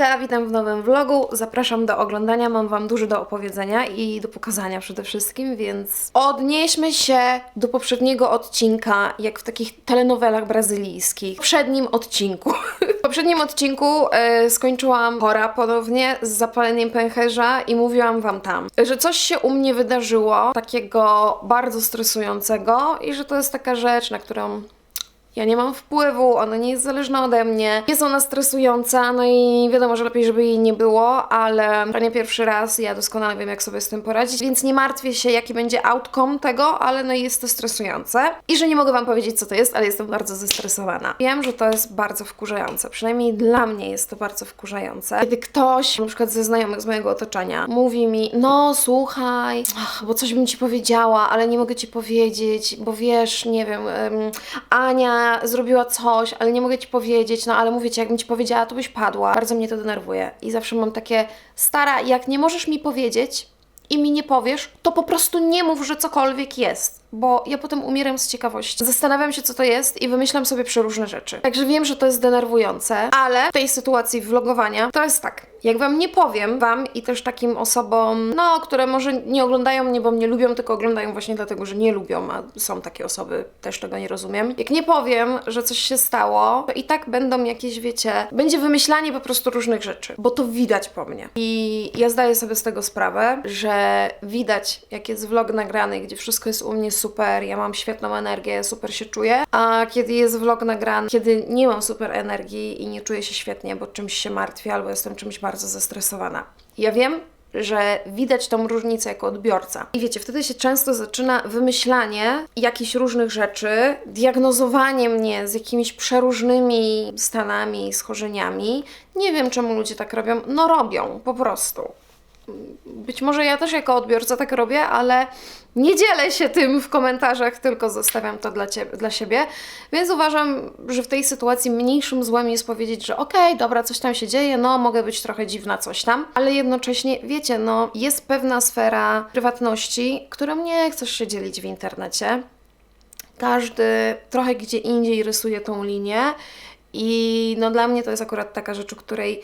Hejka, witam w nowym vlogu. Zapraszam do oglądania. Mam Wam dużo do opowiedzenia i do pokazania przede wszystkim, więc odnieśmy się do poprzedniego odcinka, jak w takich telenowelach brazylijskich. W poprzednim odcinku. W poprzednim odcinku e, skończyłam chora ponownie z zapaleniem pęcherza i mówiłam Wam tam, że coś się u mnie wydarzyło takiego bardzo stresującego i że to jest taka rzecz, na którą ja nie mam wpływu, ona nie jest zależna ode mnie. Jest ona stresująca, no i wiadomo, że lepiej, żeby jej nie było, ale to nie pierwszy raz, ja doskonale wiem, jak sobie z tym poradzić, więc nie martwię się, jaki będzie outcome tego, ale no jest to stresujące. I że nie mogę Wam powiedzieć, co to jest, ale jestem bardzo zestresowana. Wiem, że to jest bardzo wkurzające, przynajmniej dla mnie jest to bardzo wkurzające. Kiedy ktoś, na przykład ze znajomych z mojego otoczenia, mówi mi, no słuchaj, ach, bo coś bym Ci powiedziała, ale nie mogę Ci powiedzieć, bo wiesz, nie wiem, em, Ania zrobiła coś, ale nie mogę Ci powiedzieć, no ale mówię Ci, jakbym Ci powiedziała, to byś padła. Bardzo mnie to denerwuje i zawsze mam takie, stara, jak nie możesz mi powiedzieć i mi nie powiesz, to po prostu nie mów, że cokolwiek jest, bo ja potem umieram z ciekawości. Zastanawiam się, co to jest i wymyślam sobie przeróżne rzeczy. Także wiem, że to jest denerwujące, ale w tej sytuacji vlogowania to jest tak. Jak Wam nie powiem, Wam i też takim osobom, no, które może nie oglądają mnie, bo mnie lubią, tylko oglądają właśnie dlatego, że nie lubią, a są takie osoby, też tego nie rozumiem. Jak nie powiem, że coś się stało, to i tak będą jakieś, wiecie, będzie wymyślanie po prostu różnych rzeczy, bo to widać po mnie. I ja zdaję sobie z tego sprawę, że widać, jak jest vlog nagrany, gdzie wszystko jest u mnie super, ja mam świetną energię, super się czuję, a kiedy jest vlog nagrany, kiedy nie mam super energii i nie czuję się świetnie, bo czymś się martwię albo jestem czymś bardzo zestresowana. Ja wiem, że widać tą różnicę jako odbiorca. I wiecie, wtedy się często zaczyna wymyślanie jakichś różnych rzeczy, diagnozowanie mnie z jakimiś przeróżnymi stanami, schorzeniami. Nie wiem, czemu ludzie tak robią. No robią, po prostu. Być może ja też jako odbiorca tak robię, ale nie dzielę się tym w komentarzach, tylko zostawiam to dla, ciebie, dla siebie. Więc uważam, że w tej sytuacji mniejszym złem jest powiedzieć, że okej, dobra, coś tam się dzieje, no mogę być trochę dziwna, coś tam, ale jednocześnie, wiecie, no jest pewna sfera prywatności, którą nie chcesz się dzielić w internecie. Każdy trochę gdzie indziej rysuje tą linię i no dla mnie to jest akurat taka rzecz, o której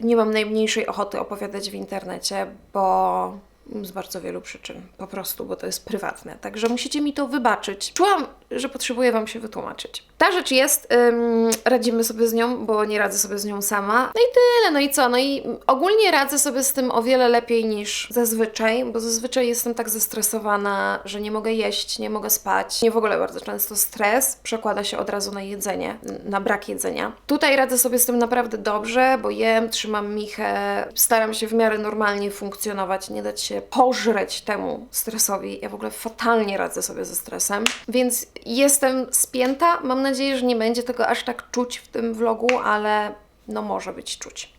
nie mam najmniejszej ochoty opowiadać w internecie, bo z bardzo wielu przyczyn, po prostu, bo to jest prywatne. Także musicie mi to wybaczyć. Czułam, że potrzebuję Wam się wytłumaczyć. Ta rzecz jest, ym, radzimy sobie z nią, bo nie radzę sobie z nią sama. No i tyle, no i co? No i ogólnie radzę sobie z tym o wiele lepiej niż zazwyczaj, bo zazwyczaj jestem tak zestresowana, że nie mogę jeść, nie mogę spać. Nie w ogóle bardzo często stres przekłada się od razu na jedzenie, na brak jedzenia. Tutaj radzę sobie z tym naprawdę dobrze, bo jem, trzymam michę, staram się w miarę normalnie funkcjonować, nie dać się pożreć temu stresowi. Ja w ogóle fatalnie radzę sobie ze stresem, więc jestem spięta. Mam nadzieję, że nie będzie tego aż tak czuć w tym vlogu, ale no może być czuć.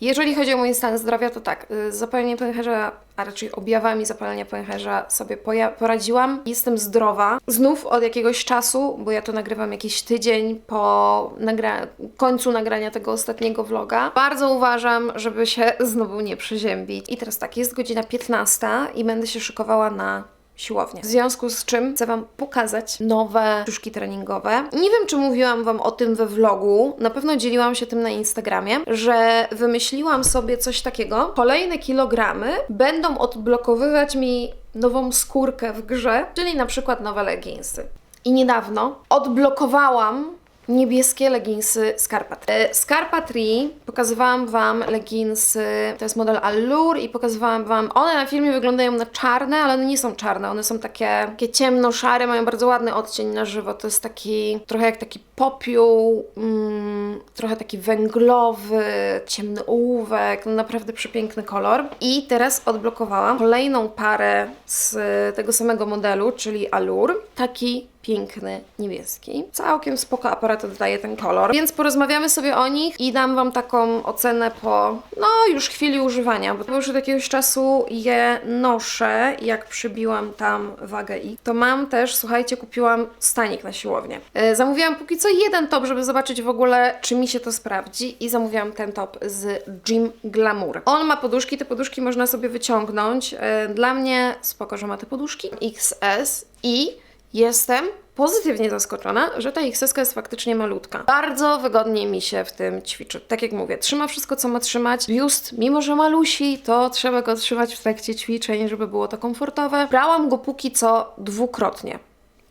Jeżeli chodzi o mój stan zdrowia, to tak, y, z zapaleniem pęcherza, a raczej objawami zapalenia pęcherza sobie poradziłam. Jestem zdrowa. Znów od jakiegoś czasu, bo ja to nagrywam jakiś tydzień po nagra- końcu nagrania tego ostatniego vloga. Bardzo uważam, żeby się znowu nie przeziębić. I teraz tak, jest godzina 15 i będę się szykowała na siłownię. W związku z czym chcę Wam pokazać nowe brzuszki treningowe. Nie wiem, czy mówiłam Wam o tym we vlogu, na pewno dzieliłam się tym na Instagramie, że wymyśliłam sobie coś takiego. Kolejne kilogramy będą odblokowywać mi nową skórkę w grze, czyli na przykład nowe leginsy. I niedawno odblokowałam niebieskie leginsy Scarpa. Scarpa Tree pokazywałam Wam leginsy, to jest model Allure i pokazywałam Wam, one na filmie wyglądają na czarne, ale one nie są czarne, one są takie, takie ciemno-szare, mają bardzo ładny odcień na żywo, to jest taki, trochę jak taki popiół, mm, trochę taki węglowy, ciemny ołówek, no naprawdę przepiękny kolor. I teraz odblokowałam kolejną parę z tego samego modelu, czyli Allure, taki piękny, niebieski. Całkiem spoko aparat oddaje ten kolor, więc porozmawiamy sobie o nich i dam Wam taką ocenę po, no już chwili używania, bo już od jakiegoś czasu je noszę, jak przybiłam tam wagę i to mam też, słuchajcie, kupiłam stanik na siłownię. E, zamówiłam póki co jeden top, żeby zobaczyć w ogóle, czy mi się to sprawdzi i zamówiłam ten top z Gym Glamour. On ma poduszki, te poduszki można sobie wyciągnąć. E, Dla mnie spoko, że ma te poduszki XS i Jestem pozytywnie zaskoczona, że ta XS jest faktycznie malutka. Bardzo wygodnie mi się w tym ćwiczy. Tak jak mówię, trzyma wszystko, co ma trzymać. Biust, mimo że malusi, to trzeba go trzymać w trakcie ćwiczeń, żeby było to komfortowe. Brałam go póki co dwukrotnie.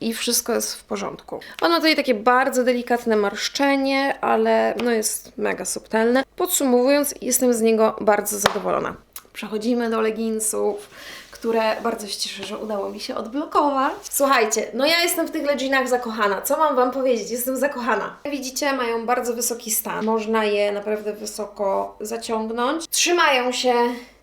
I wszystko jest w porządku. On ma tutaj takie bardzo delikatne marszczenie, ale no jest mega subtelne. Podsumowując, jestem z niego bardzo zadowolona. Przechodzimy do leginsów, które bardzo się cieszę, że udało mi się odblokować. Słuchajcie, no ja jestem w tych leginach zakochana. Co mam Wam powiedzieć? Jestem zakochana. Jak widzicie, mają bardzo wysoki stan. Można je naprawdę wysoko zaciągnąć. Trzymają się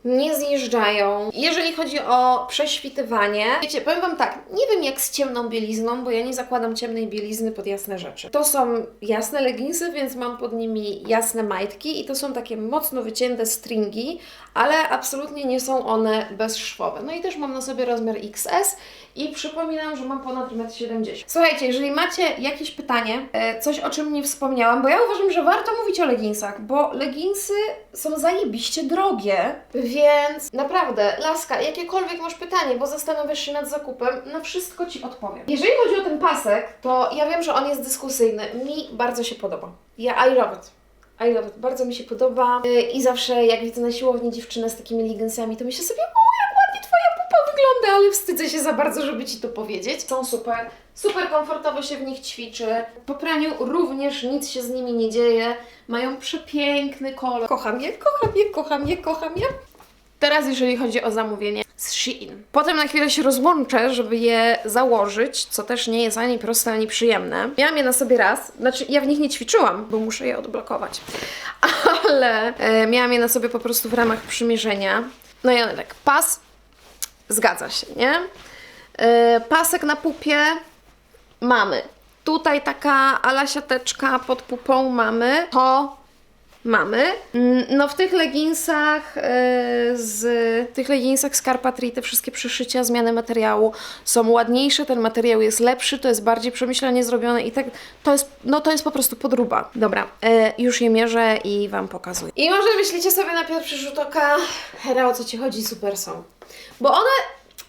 nie zjeżdżają. Jeżeli chodzi o prześwitywanie, wiecie, powiem Wam tak, nie wiem jak z ciemną bielizną, bo ja nie zakładam ciemnej bielizny pod jasne rzeczy. To są jasne leginsy, więc mam pod nimi jasne majtki i to są takie mocno wycięte stringi, ale absolutnie nie są one bezszwowe. No i też mam na sobie rozmiar XS i przypominam, że mam ponad 1,70 m. Słuchajcie, jeżeli macie jakieś pytanie, e, coś o czym nie wspomniałam, bo ja uważam, że warto mówić o leginsach, bo leginsy są zajebiście drogie, więc naprawdę, laska, jakiekolwiek masz pytanie, bo zastanawiasz się nad zakupem, na wszystko Ci odpowiem. Jeżeli chodzi o ten pasek, to ja wiem, że on jest dyskusyjny. Mi bardzo się podoba. Ja I love it. I love it. Bardzo mi się podoba Yy, i zawsze jak widzę na siłowni dziewczynę z takimi leginsami, to myślę sobie, o jak ładnie Twoja pupa wygląda, ale wstydzę się za bardzo, żeby Ci to powiedzieć. Są super. Super komfortowo się w nich ćwiczy. Po praniu również nic się z nimi nie dzieje. Mają przepiękny kolor. Kocham je, kocham je, kocham je, kocham je. Teraz jeżeli chodzi o zamówienie z Shein. Potem na chwilę się rozłączę, żeby je założyć, co też nie jest ani proste, ani przyjemne. Miałam je na sobie raz, znaczy ja w nich nie ćwiczyłam, bo muszę je odblokować, ale e, miałam je na sobie po prostu w ramach przymierzenia. No i one tak, pas, zgadza się, nie? E, pasek na pupie mamy. Tutaj taka ala siateczka pod pupą mamy. To mamy. Mm, No w tych leginsach e, z tych leginsach z Carpatry te wszystkie przeszycia, zmiany materiału są ładniejsze, ten materiał jest lepszy, to jest bardziej przemyślanie zrobione i tak to jest, no to jest po prostu podróba. Dobra, e, już je mierzę i Wam pokazuję. I może myślicie sobie na pierwszy rzut oka, Hera, o co Ci chodzi, super są. Bo one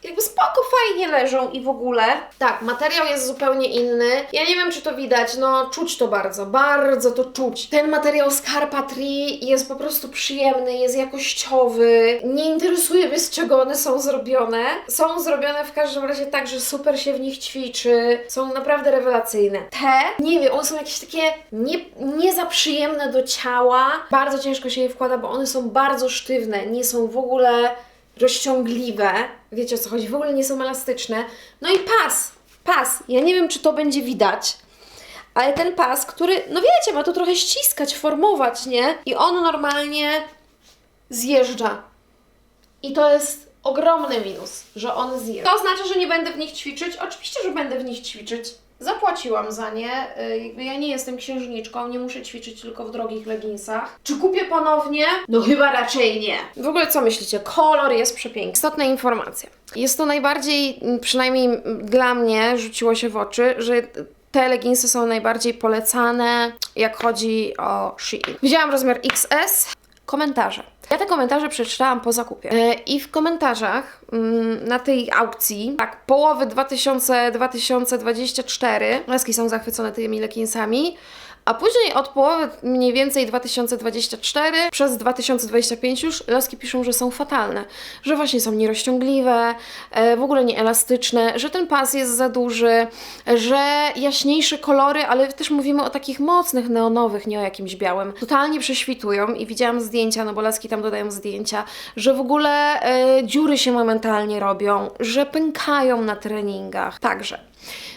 jakby spoko, fajnie leżą i w ogóle. Tak, materiał jest zupełnie inny. Ja nie wiem, czy to widać, no czuć to bardzo, bardzo to czuć. Ten materiał z Carpatry jest po prostu przyjemny, jest jakościowy. Nie interesuje mnie, z czego one są zrobione. Są zrobione w każdym razie tak, że super się w nich ćwiczy. Są naprawdę rewelacyjne. Te, nie wiem, one są jakieś takie nie, nie za przyjemne do ciała. Bardzo ciężko się je wkłada, bo one są bardzo sztywne, nie są w ogóle rozciągliwe. Wiecie o co chodzi? W ogóle nie są elastyczne. No i pas, pas. Ja nie wiem, czy to będzie widać, ale ten pas, który, no wiecie, ma to trochę ściskać, formować, nie? I on normalnie zjeżdża. I to jest ogromny minus, że on zjeżdża. To oznacza, że nie będę w nich ćwiczyć? Oczywiście, że będę w nich ćwiczyć. Zapłaciłam za nie. y, ja nie jestem księżniczką, nie muszę ćwiczyć tylko w drogich leginsach. Czy kupię ponownie? No chyba raczej nie. W ogóle co myślicie? Kolor jest przepiękny. Istotna informacja. Jest to najbardziej, przynajmniej dla mnie, rzuciło się w oczy, że te leginsy są najbardziej polecane, jak chodzi o Shein. Widziałam rozmiar XS. Komentarze. Ja te komentarze przeczytałam po zakupie. E, I w komentarzach mm, na tej aukcji, tak, połowy 2000, 2024, laski są zachwycone tymi leginsami, a później od połowy mniej więcej 2024 przez 2025 już laski piszą, że są fatalne, że właśnie są nierozciągliwe, e, w ogóle nieelastyczne, że ten pas jest za duży, że jaśniejsze kolory, ale też mówimy o takich mocnych neonowych, nie o jakimś białym, totalnie prześwitują i widziałam zdjęcia, no bo laski tam dodają zdjęcia, że w ogóle e, dziury się momentalnie robią, że pękają na treningach. Także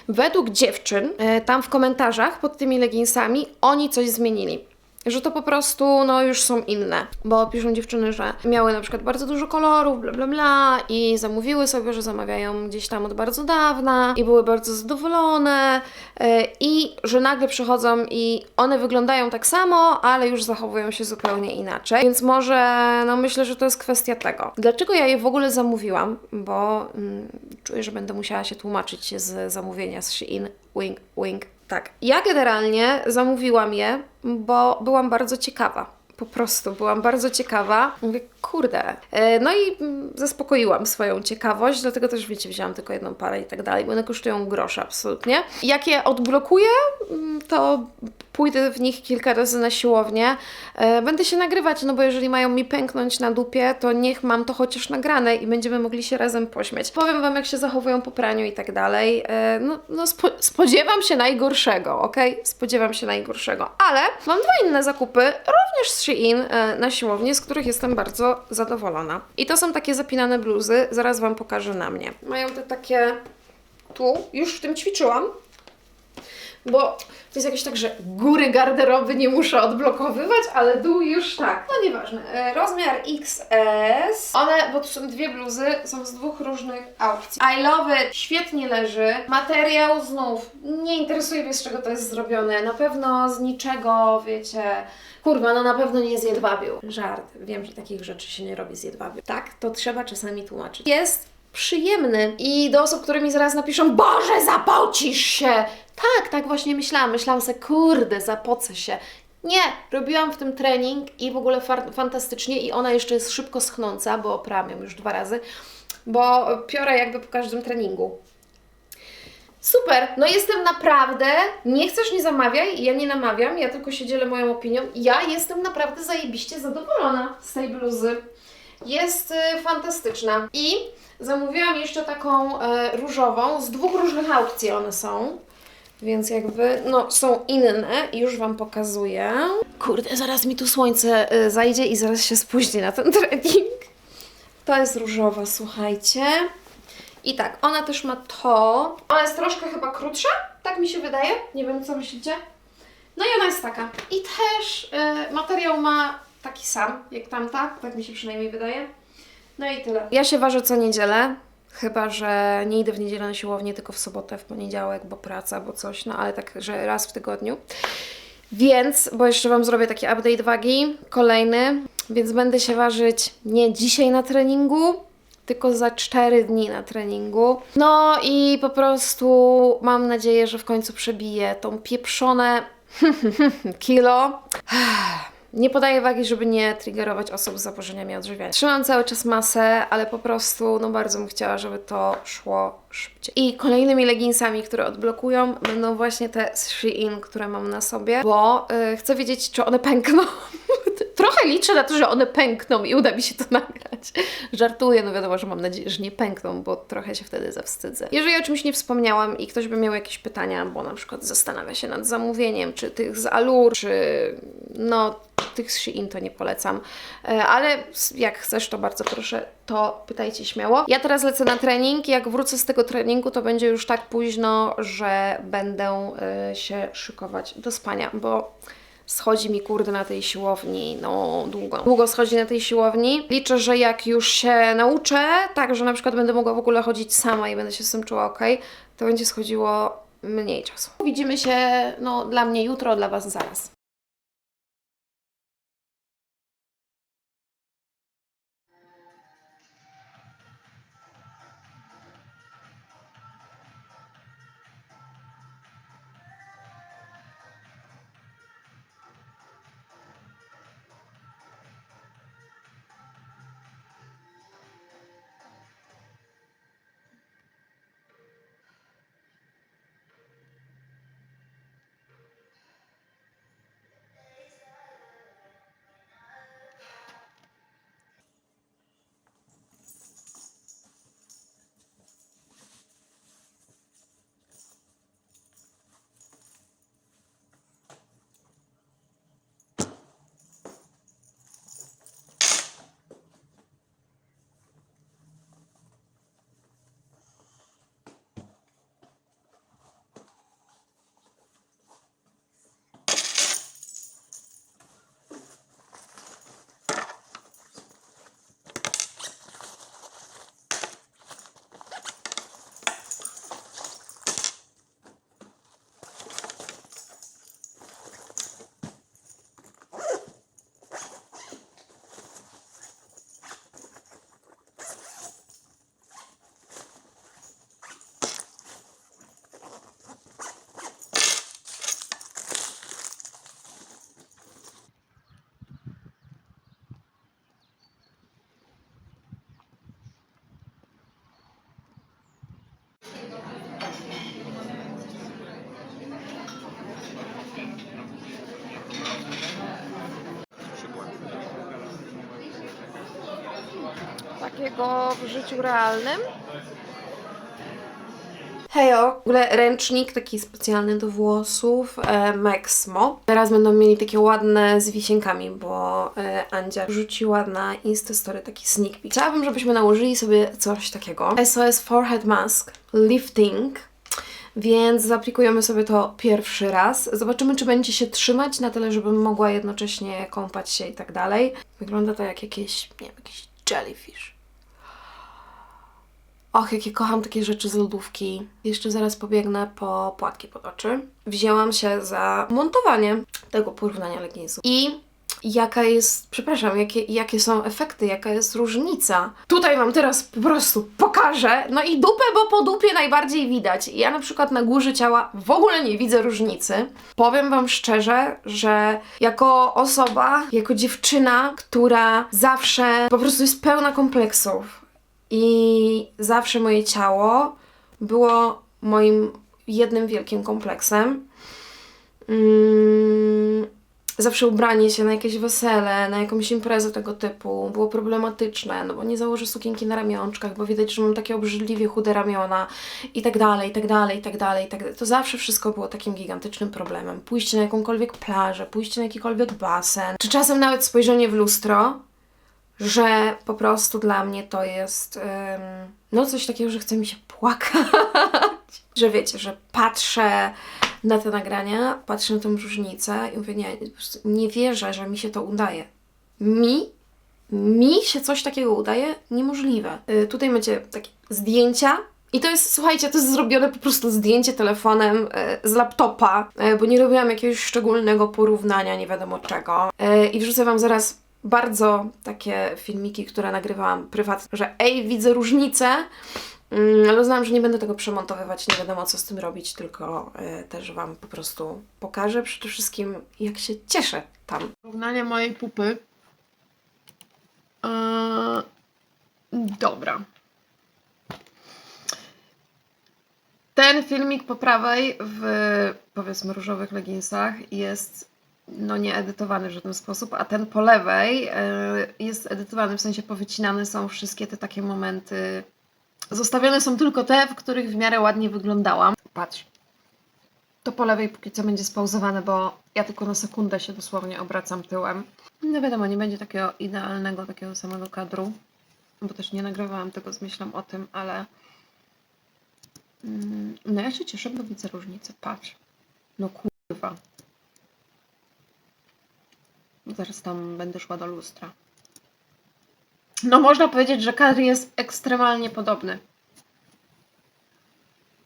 Według dziewczyn, e, tam w komentarzach pod tymi leginsami, oni coś zmienili. Że to po prostu, no już są inne. Bo piszą dziewczyny, że miały na przykład bardzo dużo kolorów, bla bla bla i zamówiły sobie, że zamawiają gdzieś tam od bardzo dawna i były bardzo zadowolone e, i że nagle przychodzą i one wyglądają tak samo, ale już zachowują się zupełnie inaczej. Więc może, no myślę, że to jest kwestia tego. Dlaczego ja je w ogóle zamówiłam? Bo mm, czuję, że będę musiała się tłumaczyć z zamówienia z Shein. Wink, wink. Tak. Ja generalnie zamówiłam je, bo byłam bardzo ciekawa. Po prostu byłam bardzo ciekawa. Mówię, kurde. E, No i zaspokoiłam swoją ciekawość, dlatego też, wiecie, wzięłam tylko jedną parę i tak dalej, bo one kosztują grosze absolutnie. Jak je odblokuję, mm, to pójdę w nich kilka razy na siłownię. E, Będę się nagrywać, no bo jeżeli mają mi pęknąć na dupie, to niech mam to chociaż nagrane i będziemy mogli się razem pośmiać. Powiem Wam, jak się zachowują po praniu i tak dalej. E, No, no spo, spodziewam się najgorszego, ok? Spodziewam się najgorszego. Ale mam dwa inne zakupy, również z Shein na siłowni, z których jestem bardzo zadowolona. I to są takie zapinane bluzy, zaraz Wam pokażę na mnie. Mają te takie tu, już w tym ćwiczyłam, bo to jest jakieś tak, że góry garderoby nie muszę odblokowywać, ale dół już tak. No nieważne. E, Rozmiar XS. One, bo tu są dwie bluzy, są z dwóch różnych aukcji. I love it. Świetnie leży. Materiał znów. Nie interesuje mnie z czego to jest zrobione. Na pewno z niczego, wiecie. Kurwa, no na pewno nie z jedwabiu. Żart. Wiem, że takich rzeczy się nie robi z jedwabiu. Tak, to trzeba czasami tłumaczyć. Jest przyjemny. I do osób, które mi zaraz napiszą, Boże, zapocisz się! Tak, tak właśnie myślałam. Myślałam sobie, kurde, zapocę się. Nie, robiłam w tym trening i w ogóle far- fantastycznie i ona jeszcze jest szybko schnąca, bo ją już dwa razy, bo piorę jakby po każdym treningu. Super, no jestem naprawdę, nie chcesz, nie zamawiaj, ja nie namawiam, ja tylko się dzielę moją opinią. Ja jestem naprawdę zajebiście zadowolona z tej bluzy. Jest y, fantastyczna. I zamówiłam jeszcze taką e, różową, z dwóch różnych aukcji one są. Więc jakby, no, są inne już Wam pokazuję. Kurde, zaraz mi tu słońce y, zajdzie i zaraz się spóźni na ten trening. To jest różowa, słuchajcie. I tak, ona też ma to. Ona jest troszkę chyba krótsza, tak mi się wydaje. Nie wiem, co myślicie. No i ona jest taka. I też y, materiał ma taki sam jak tamta, tak mi się przynajmniej wydaje. No i tyle. Ja się ważę co niedzielę. Chyba, że nie idę w niedzielę na siłownię, tylko w sobotę, w poniedziałek, bo praca, bo coś, no ale tak, że raz w tygodniu. Więc, bo jeszcze Wam zrobię taki update wagi, kolejny, więc będę się ważyć nie dzisiaj na treningu, tylko za 4 dni na treningu. No i po prostu mam nadzieję, że w końcu przebiję tą pieprzone kilo. Nie podaję wagi, żeby nie triggerować osób z zaburzeniami odżywiania. Trzymam cały czas masę, ale po prostu no bardzo bym chciała, żeby to szło szybciej. I kolejnymi leginsami, które odblokują, będą właśnie te z Shein, które mam na sobie, bo y, chcę wiedzieć, czy one pękną. Trochę liczę na to, że one pękną i uda mi się to nagrać. Żartuję, no wiadomo, że mam nadzieję, że nie pękną, bo trochę się wtedy zawstydzę. Jeżeli o czymś nie wspomniałam i ktoś by miał jakieś pytania, bo na przykład zastanawia się nad zamówieniem, czy tych z Allure, czy no tych z Shein to nie polecam, E, ale jak chcesz, to bardzo proszę, to pytajcie śmiało. Ja teraz lecę na trening, jak wrócę z tego treningu, to będzie już tak późno, że będę e, się szykować do spania, bo schodzi mi kurde na tej siłowni, no długo. Długo schodzi na tej siłowni. Liczę, że jak już się nauczę, tak, że na przykład będę mogła w ogóle chodzić sama i będę się z tym czuła ok, to będzie schodziło mniej czasu. Widzimy się, no dla mnie jutro, dla Was zaraz. W życiu realnym. Hejo, w ogóle ręcznik taki specjalny do włosów, e, Maxmo. Teraz będą mieli takie ładne z wisienkami, bo e, Andzia rzuciła na Instastory taki sneak peek. Chciałabym, żebyśmy nałożyli sobie coś takiego. SOS Forehead Mask Lifting. Więc zaaplikujemy sobie to pierwszy raz. Zobaczymy, czy będzie się trzymać na tyle, żebym mogła jednocześnie kąpać się i tak dalej. Wygląda to jak jakieś, nie wiem, jakiś jellyfish. Och, jakie kocham takie rzeczy z lodówki. Jeszcze zaraz pobiegnę po płatki pod oczy. Wzięłam się za montowanie tego porównania leginsów. I jaka jest, przepraszam, jakie, jakie są efekty, jaka jest różnica. Tutaj Wam teraz po prostu pokażę. No i dupę, bo po dupie najbardziej widać. Ja na przykład na górze ciała w ogóle nie widzę różnicy. Powiem Wam szczerze, że jako osoba, jako dziewczyna, która zawsze po prostu jest pełna kompleksów, i zawsze moje ciało było moim jednym wielkim kompleksem. Mm, zawsze ubranie się na jakieś wesele, na jakąś imprezę tego typu było problematyczne, no bo nie założę sukienki na ramionczkach, bo widać, że mam takie obrzydliwie chude ramiona i tak dalej, i tak dalej, i tak dalej, i tak dalej. To zawsze wszystko było takim gigantycznym problemem. Pójście na jakąkolwiek plażę, pójście na jakikolwiek basen, czy czasem nawet spojrzenie w lustro, że po prostu dla mnie to jest no coś takiego, że chce mi się płakać. że wiecie, że patrzę na te nagrania, patrzę na tę różnicę i mówię, nie, nie wierzę, że mi się to udaje. Mi, mi się coś takiego udaje? Niemożliwe. Y, tutaj macie takie zdjęcia i to jest, słuchajcie, to jest zrobione po prostu zdjęcie telefonem e, z laptopa, e, bo nie robiłam jakiegoś szczególnego porównania, nie wiadomo czego. E, I wrzucę Wam zaraz bardzo takie filmiki, które nagrywałam prywatnie, że ej, widzę różnicę, mm, ale uznałam, że nie będę tego przemontowywać, nie wiadomo co z tym robić, tylko y, też Wam po prostu pokażę przede wszystkim, jak się cieszę tam. Porównanie mojej pupy. Eee, dobra. Ten filmik po prawej w powiedzmy różowych leginsach jest no nie edytowany w żaden sposób, a ten po lewej e, jest edytowany, w sensie powycinane są wszystkie te takie momenty. Zostawione są tylko te, w których w miarę ładnie wyglądałam. Patrz. To po lewej póki co będzie spauzowane, bo ja tylko na sekundę się dosłownie obracam tyłem. No wiadomo, nie będzie takiego idealnego, takiego samego kadru, bo też nie nagrywałam tego z myślą o tym, ale mm, no ja się cieszę, bo widzę różnicę. Patrz. No kurwa. Zaraz tam będę szła do lustra. No można powiedzieć, że kadr jest ekstremalnie podobny.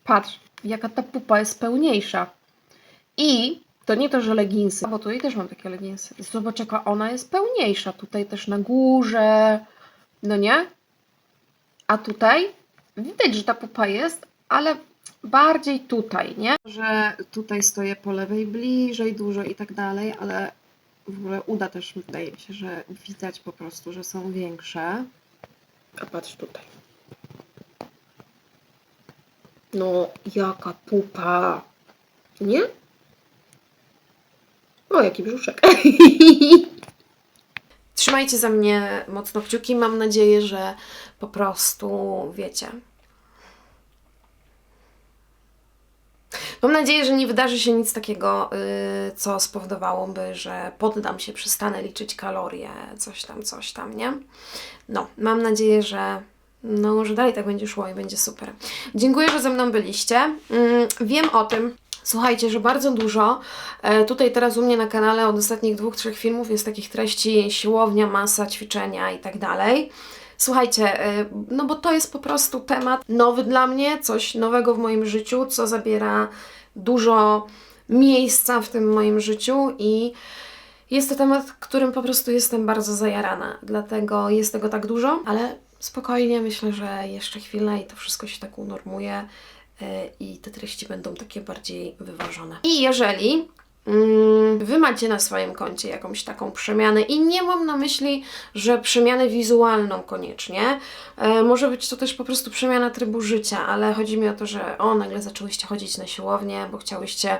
Patrz, jaka ta pupa jest pełniejsza. I to nie to, że leginsy, bo tutaj też mam takie leginsy. Zobacz, jaka ona jest pełniejsza. Tutaj też na górze. No nie? A tutaj widać, że ta pupa jest, ale bardziej tutaj, nie? Że tutaj stoję po lewej bliżej dużo i tak dalej, ale w ogóle uda też wydaje mi się, że widać po prostu, że są większe. A patrz tutaj. No, jaka pupa. Nie? O, jaki brzuszek. Trzymajcie za mnie mocno kciuki, mam nadzieję, że po prostu wiecie. Mam nadzieję, że nie wydarzy się nic takiego, yy, co spowodowałoby, że poddam się, przestanę liczyć kalorie, coś tam, coś tam, nie? No, mam nadzieję, że no, że dalej tak będzie szło i będzie super. Dziękuję, że ze mną byliście. Yy, wiem o tym, Słuchajcie, że bardzo dużo e, tutaj teraz u mnie na kanale od ostatnich dwóch, trzech filmów jest takich treści siłownia, masa, ćwiczenia i tak dalej. Słuchajcie, y, no bo to jest po prostu temat nowy dla mnie, coś nowego w moim życiu, co zabiera dużo miejsca w tym moim życiu i jest to temat, którym po prostu jestem bardzo zajarana, dlatego jest tego tak dużo, ale spokojnie myślę, że jeszcze chwilę i to wszystko się tak unormuje y, i te treści będą takie bardziej wyważone. I jeżeli wy macie na swoim koncie jakąś taką przemianę i nie mam na myśli, że przemianę wizualną koniecznie. E, może być to też po prostu przemiana trybu życia, ale chodzi mi o to, że o, nagle zaczęłyście chodzić na siłownię, bo chciałyście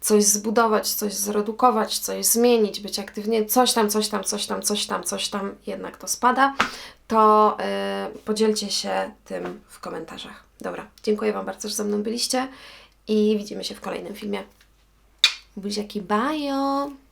coś zbudować, coś zredukować, coś zmienić, być aktywnie, coś tam, coś tam, coś tam, coś tam, coś tam, jednak to spada, to e, podzielcie się tym w komentarzach. Dobra, dziękuję Wam bardzo, że ze mną byliście i widzimy się w kolejnym filmie. Buziaki, bajo!